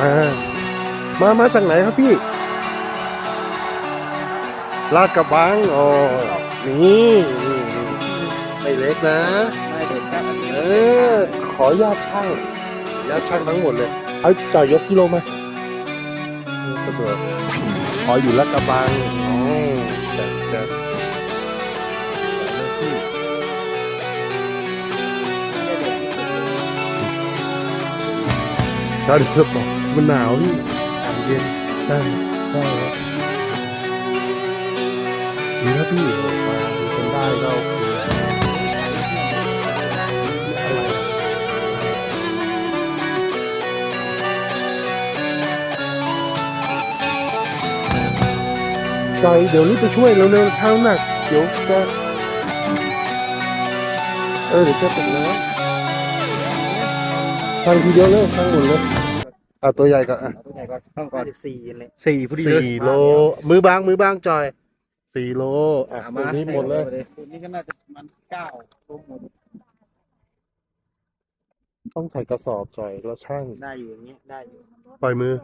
อ่ามามาจากไหนครับพี่ ลาดกระบังอ๋อนี่นี่นี่ไม่เล็กนะ ไม่เด็กครับอันนี้เออ ขออนุญาตช่างญาตช่างทั้งหมดเลย เอาจ่ายยกกิโลมาสะดวกขออยู่ลาดกระบัง เราเดือบบอกมันหนาวพี่อากาศเย็นใช่ใช่ครับดีนะพี่มาดูกันได้ก็โอเคอะไรอะจอยเดี๋ยวรีบไปช่วยเร็วๆเช้าหนักเดี๋ยวจะเออเดี๋ยวจะตกน้ำ ช่างทีเดียวเลยช่างหมดเลยอะตัวใหญ่ก่อนอะตัวใหญ่ก็ต้องก่อนสี่เลยสี่พอดีเลยสี่โล มือบางมือบางจอยสี่โลอะเอาตัมาวนี้หมดเลยตัวนี้ก็น่าจะประมันเก้าตัวหมดต้องใส่กระสอบจอยแล้วช่างได้อยู่อย่างเงี้ยได้อยู่ปล่อยมือ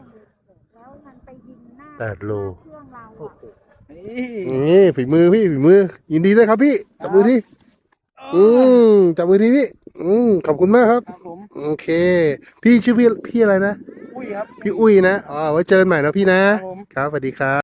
แล้วมันไปยิงหน้าแปดโลเครื่องเราโอ้อะโหนี่นี่ฝีมือพี่ฝีมือ ยินดีด้วยครับพี่ จับมือที่อืมจับมือที่พี่ อืมขอบคุณมากครับครับผม โอเค พี่ชื่อพี่พี่อะไรนะ อุ้ยครับ พี่อุ้ยนะอ๋อไว้เจอกันใหม่นะพี่นะ ครับผม ครับสวัสดีครับ